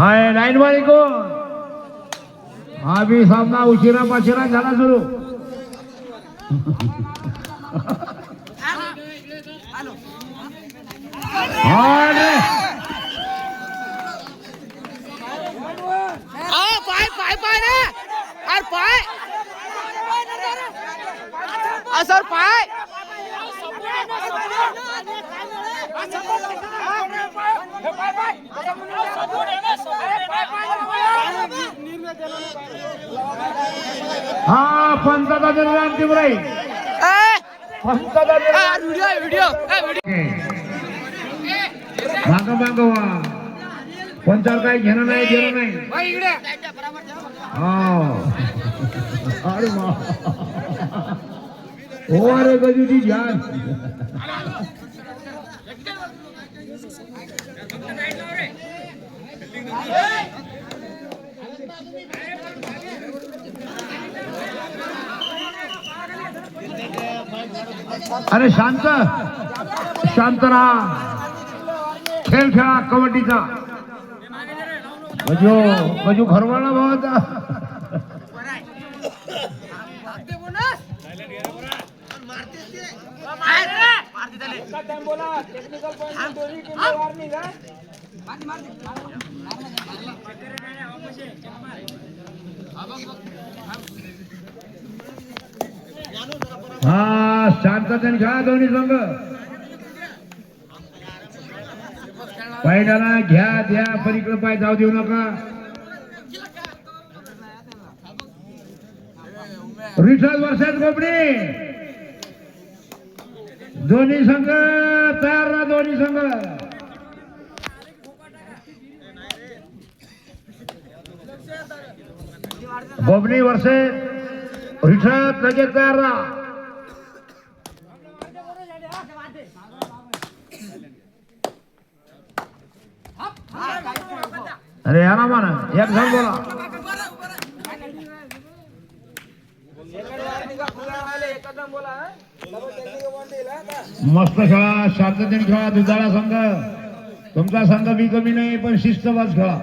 हाय line वाली कोण हा बी सामना उशिरा पाशिरा झाला सुरू हाय रे. आ, पाय पाय पाय रे अरे पाय आ, सर पाय हा पंचाचा निर्णय अंतिम राहील ए, पंचाचा निर्णय आ, व्हिडिओ आहे, व्हिडिओ ए, व्हिडिओ माग माग वा पंचावर काही घेणं नाही घेणं नाही बाई, इकडे हा अरे शांत शांत राहा खेळ खेळा कबड्डीचा बजू बजू घरवाला भावाचा हा शांततेने घ्या दोन्ही संघ. पहिल्याला घ्या द्या पलीकडे पाय जाऊ देऊ नका. रिठल वर्षात कोपडी दोन्ही संघ तयार राहा दोन्ही संघ. बबनी वर्षे रिठत लगेच तयार राहा अरे या ना म्हणा एक जण बोला. मस्त खेळा शांततेने खेळा दुधाळा संघ. तुमचा संघ बी कमी नाही पण शिस्तबाज खेळा.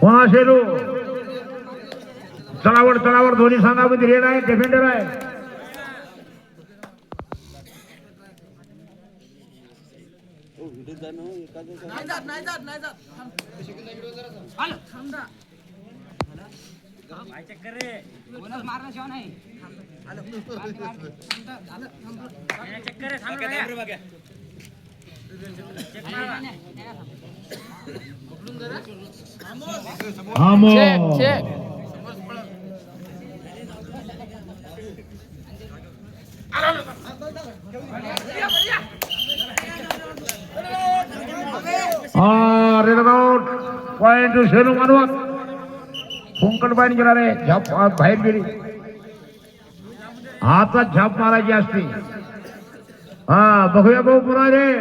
कोणा शेलू चढावर चढावर दोन्ही संघामध्ये रेड आहे डिफेंडर आहे. नाही जात नाही जात नाही जात. थांब. आलं, थांब ना. बोनस मारल्याशिवाय नाही आलं. थांब, आलं, थांब. हा मग चेक, चेक. हा रेड आउट पॉइंट शेलू मानवा फुंकट बाहेर गेला रे झाप बाहेर गेली. हातात झाप मारायची असते. हा बघूया भाऊ पुन्हा रे.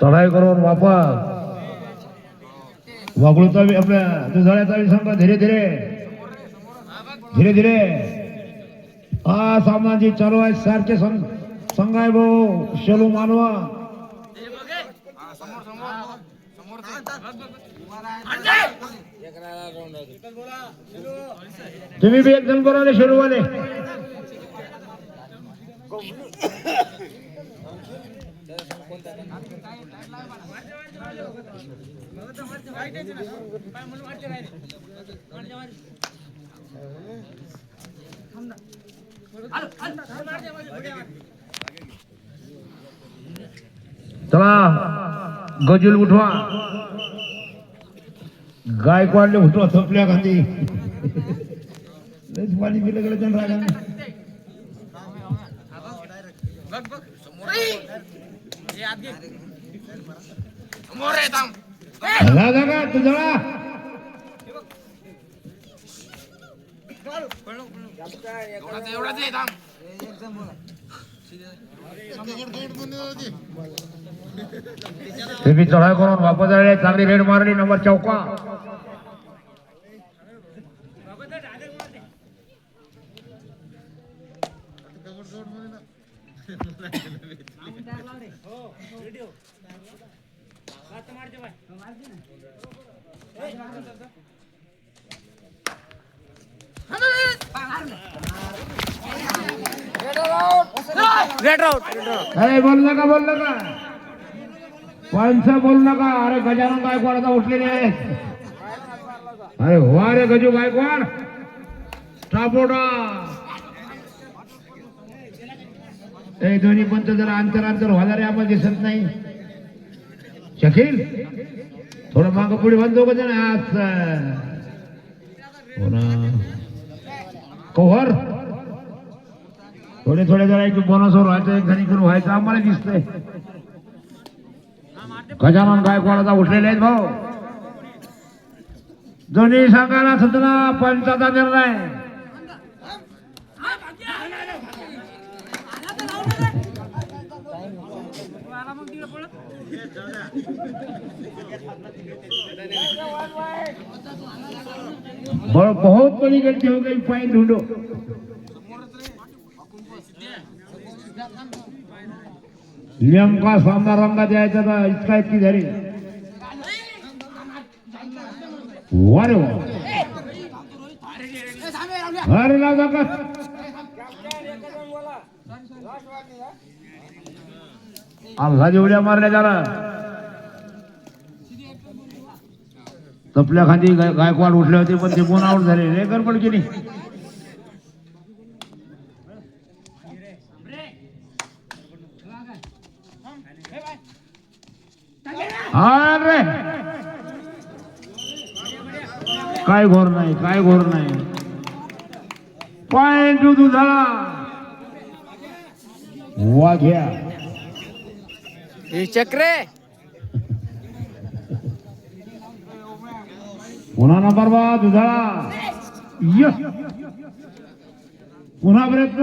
चढाई करून वापस. वागळूचा बी आपल्या दुधाळ्याचा बी सांगा धीरे धीरे. धीरे धीरे. हा सामना जी चालू आहे. सारखे संघ आहे भाऊ. शेलू मानवा. तुम्ही बी एक जण बोलावले शेलूवाले. चला गजुल उठवा गायकवाडले उठवा थपल्या गांधी लयच पाणी पिलं गेलं त्यांना रागाने. बघ बघ समोर आहे थांब हला जागा तुझा एवढाच आहे थांब तुम्ही करून वापस आले चांगली रेड मारली नंबर चौका. रेड अरे बोल नका बोल नका. पंच बोल नका. अरे गजानन गायकवाड आता उठलेले आहेत अरे हो रे गजू गायकवाड. स्टापोडा हे दोन्ही पंत जरा अंतर अंतर व्हायला रे आम्हाला दिसत नाही. शकील थोडं माग पुढे म्हणतो का जण आज. हो कव्हर थोडे थोडे जरा एक बोनसवर व्हायचं एक करून व्हायचं आम्हाला दिसतंय. गजानन गायकवाडाचा उठलेले आहेत भाऊ. दोन्ही सांगायला सदना पंचाचा निर्णय. बहुत बहुत बड़ी गलती हो गई फाइन ढूंढो नेमका सामना रंगात यायचा तर इतका इतकी झाली वा रे वा अरे लाव नका. उड्या मारल्या त्याला तपल्या खाली गायकवाड उठले होते पण ते कोण आउट झाले. रे गडबड केली. अरे काय घोर नाही काय घोर नाही. पॉइंट तू झाला. वाघ्या. हे चक्रे! पुन्हा नंबर बा दुधाळा. यस पुन्हा प्रयत्न.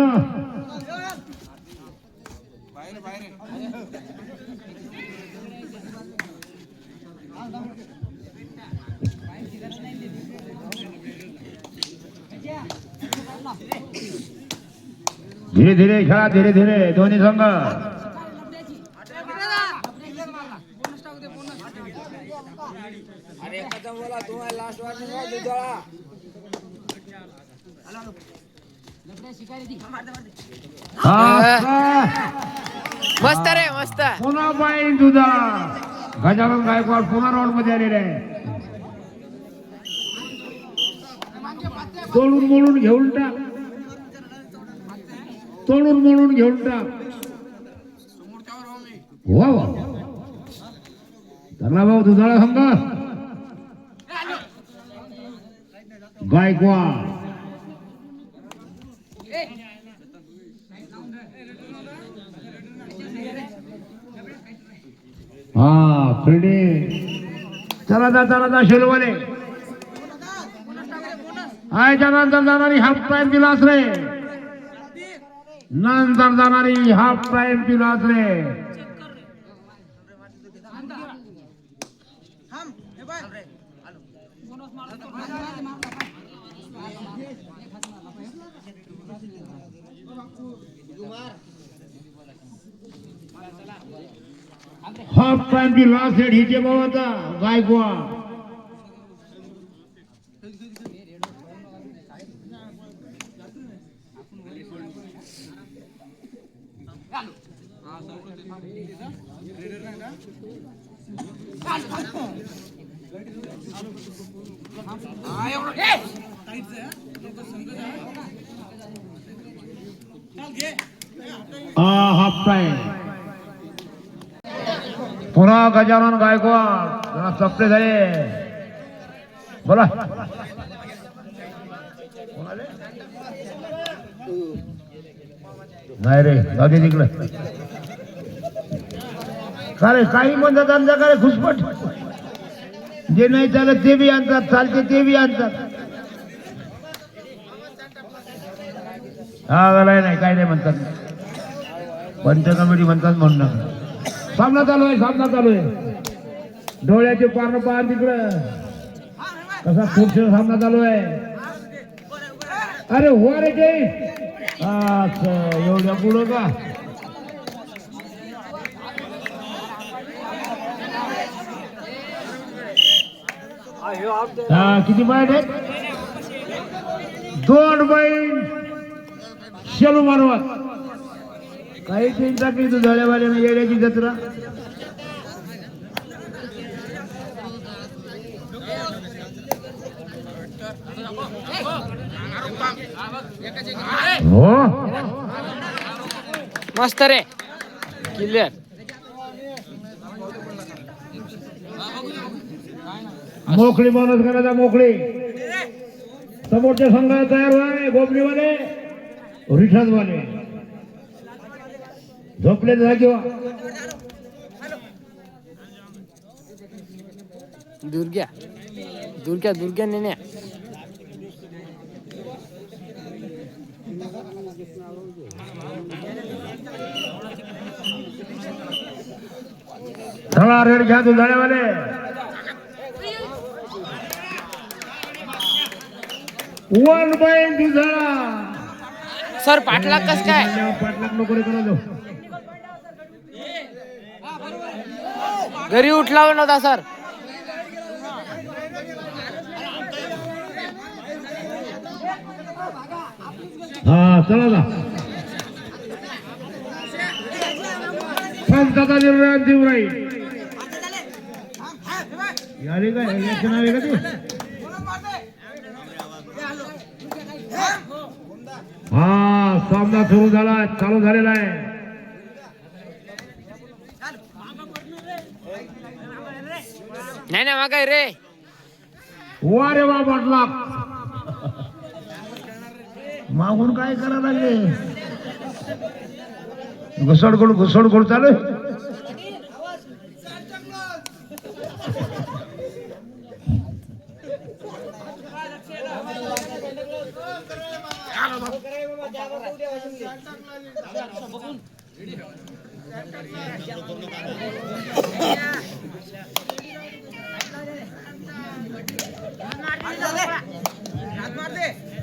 धीरे धीरे खेळा धीरे धीरे दोन्ही संघ अरे एकाचा बोला तुम्हाला लास्ट वाटलं दुधाळा हा, मस्त रे मस्त. पुन्हा पाहिजे तुझा गजानन गायकवाड पुन्हा राऊंडमध्ये आलेले आहे. तोडून मोडून घेऊन टाक. तोडून मोडून घेऊन टाक. वा वा. धरला भाऊ दुधाळा संघ. गायकवाड. फ्रेडी चला जा चला जा शेलवाले. आयच्या नंतर जाणारी हाफ टाइम दिलास रे नंतर जाणारी हाफ टाइम दिलास रे हाफ टाइम की लास्ट हेड हिचे भाऊ आता गायकवाड हाफ टाइम पुन्हा गजानन गायकवाड जरा सप्ते झाले. बोला. नाही रे जाऊ जिंकलं का रे काही म्हणतात आमच्या का रे घुसपट? जे नाही चालत ते बी आणतात चालते ते बी आणतात. हा गलाय नाही काय नाही म्हणतात. पंच कमिटी म्हणतात म्हणणं सामना चालू आहे सामना चालू आहे. डोळ्याचे पारण पार तिकडं. कसा खूपशा सामना चालू आहे. अरे हो रे ते अच्छा एवढ्या पुढं का? हा किती बाईट आहेत? दोन बाईट शेलू मानवत. काही चिंता की तू धड्यावाल्यानं येण्याची जत्रा? हो? मस्त रे. क्लिअर मोकळी माणूस करायचा मोकळी. समोरच्या संघाला तयार व्हाय गोपनीवाले रिठाजवाले झोपले जागेवा दुर्ग्या. दुर्ग्या दुर्ग्या नेण्या. धळा रेड घ्या तू धड्यावाले वन बाय दुधाळा सर पाटला कस काय? पाटलाक नको रे करा जाऊ घरी उठला हो नव्हता सर. हा चला ना. पंचाचा निर्णय देवराई. यारे काय याचे नाव का ते? हा सामना सुरू झाला चालू झालेला आहे. नाही ना काय रे. वा रे वा म्हटला मागून काय करा लागले? घुसडखोड घुसडखोड चालू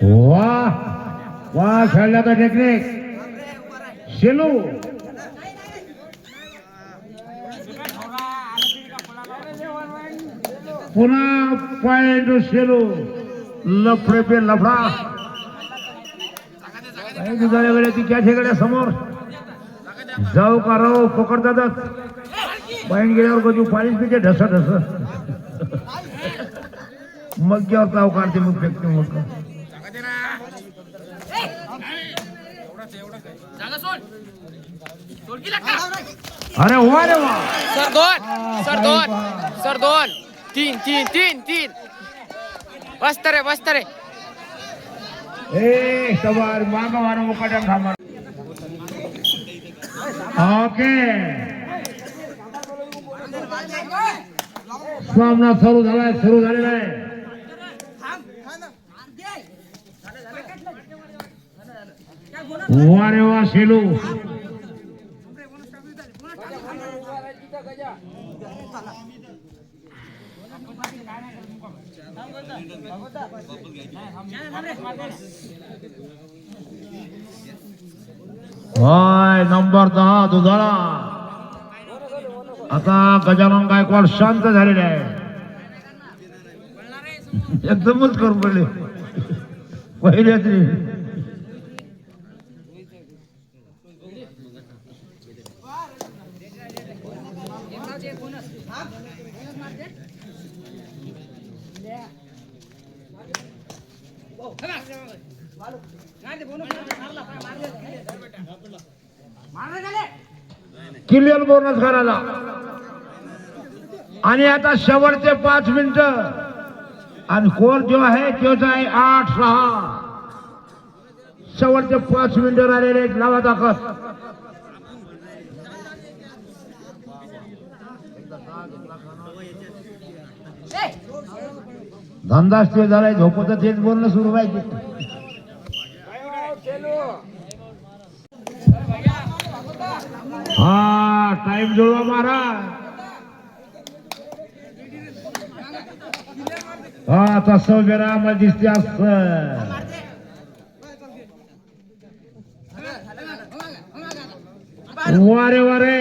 वा वा खेळण्याचा टेक्निक शेलू। पुन्हा पॉइंट शेलू। लफडे पे लफडा। ती दुधाळ्या वेळेत तिच्या ठेकड्या समोर? जाऊ का राव पकडतातच पॉइंट गेल्यावर कधी पाणीच पिते ढस ढस मग जेव्हा चाव काढते मग फेकते मग अरे वा रे वा. सर दोन सर दोन सर दोन तीन तीन तीन तीन. बसत रे बसत रे. ए सवार माग मारो मुकाट्या थांबा ओके. सामना सुरू झालाय सुरू झालेला आहे. वा रे वा शेलू. होय नंबर दहा दुधाळा. आता गजानन गायकवाड शांत झालेले आहे. एकदमच करून पडले. पहिले क्लिअर बोनस करायला आणि आता शेवटचे पाच मिनिट. आणि कोण जो आहे तोच आहे आठ सहा. शेवटचे पाच मिनिट राहिलेले लावा दाखल. धंदाच ते झालाय झोपत तेच बोलणं सुरू व्हायचे. हा टाइम जुळवा मारा हा तसं विराम दिसते असं. वारे वारे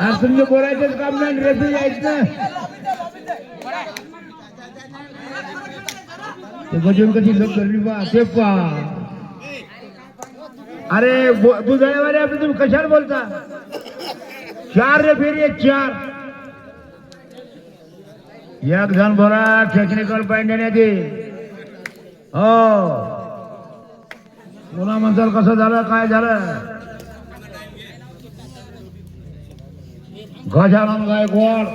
आज तुमचे बोलायचंच काम नाही रेफरी यायचं. ते कधी लोक करली बा ते पा. अरे बो- तू आपले तुम्ही कशाला बोलता? चार रेफरी आहेत चार. एक जण बोला टेक्निकल पॉईंट देण्यात हो. कोणा म्हणताल कसं झालं काय झालं? गजानन गायकवाड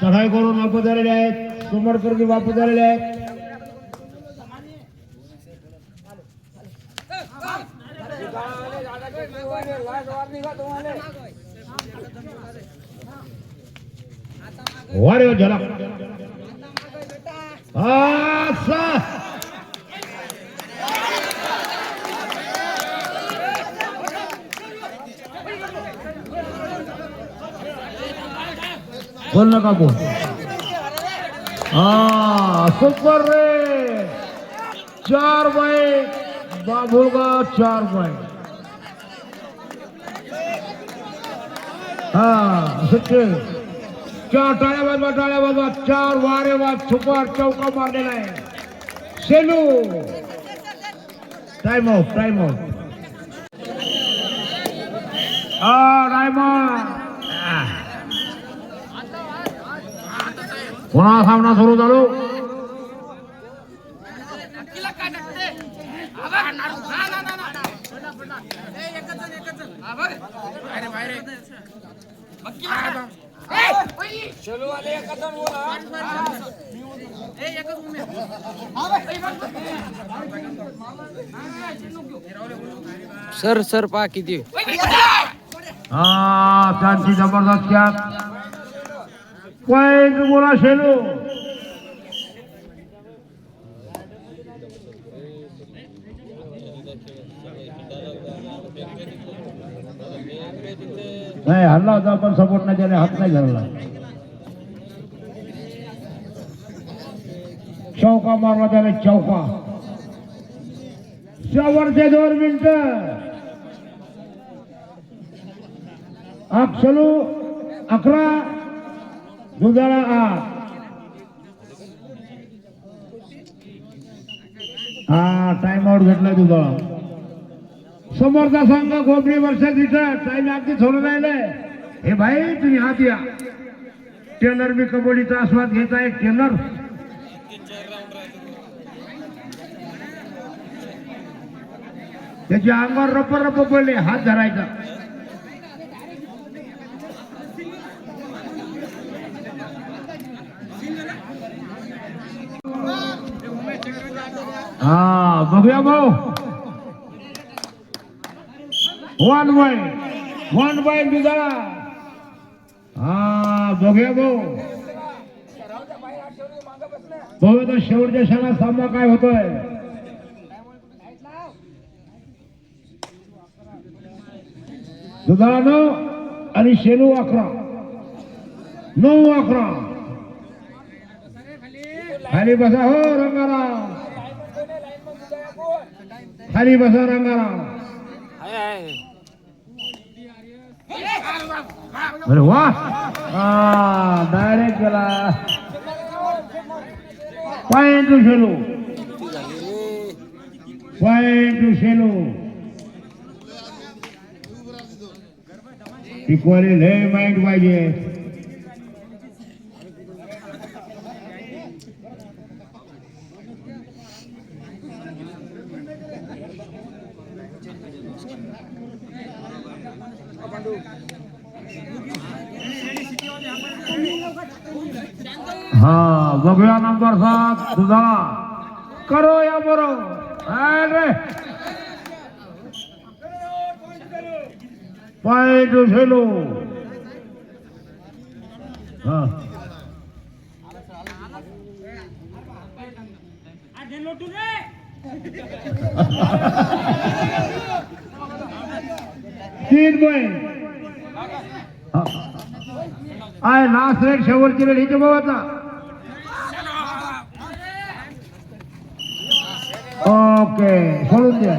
चढाई करून वापस झालेले आहेत समोरकरती वापस झालेले आहेत. वारे झाला असा बोल नका बोल। हा सुपर रे। चार बाय बाबुळगा चार बाय। हा सत्य चार टाळ्या वाजवा टाळ्या वाजवा चार वारे वाज सुपर चौका मारलेला आहे Selu time out time out हा टाइम पुन्हा सामना सुरू झालो सर सर पा किती. हा त्यांची जबरदस्त कॅच पॉइंट बोला शेलू. नाही हल्ला होता पण सपोर्ट नाही त्याने हात नाही धरला. चौका मारला त्याला चौका. शेवटचे दोन मिनिट. अक्षलू अकरा. दुधाळा आठ. हा टाइम आउट घेतलाय दुधाळा समोरचा संघ गोबरी वर्षात इथं टाइम अगदी थोडं राहिलंय. हे भाई तुम्ही हात या. टेलर मी कबड्डीचा आस्वाद घेताय टेलर त्याच्या अंगावर रप्प रप्प पडले हात धरायचा. हा बघूया भाऊ. वन बाय वन बाय दुधाळा हा बघूया भाऊ. बघूया तर शेवटच्या क्षणात सामना काय होतोय. दुधाळा नऊ आणि शेलू अकरा नऊ अकरा खाली बसा हो रंगाराम खाली बसा रंगाराम अरे वा डायरेक्ट गेला point two Shelu point two Shelu equally लय माइंड पाहिजे. हा बघूया नंबर सात तुझा करो या बरो अरे पॉइंट झेलो हा तीन पॉइंट आहे लास्ट रेट शेवटची रेट इथे बघा ओके सोडून द्या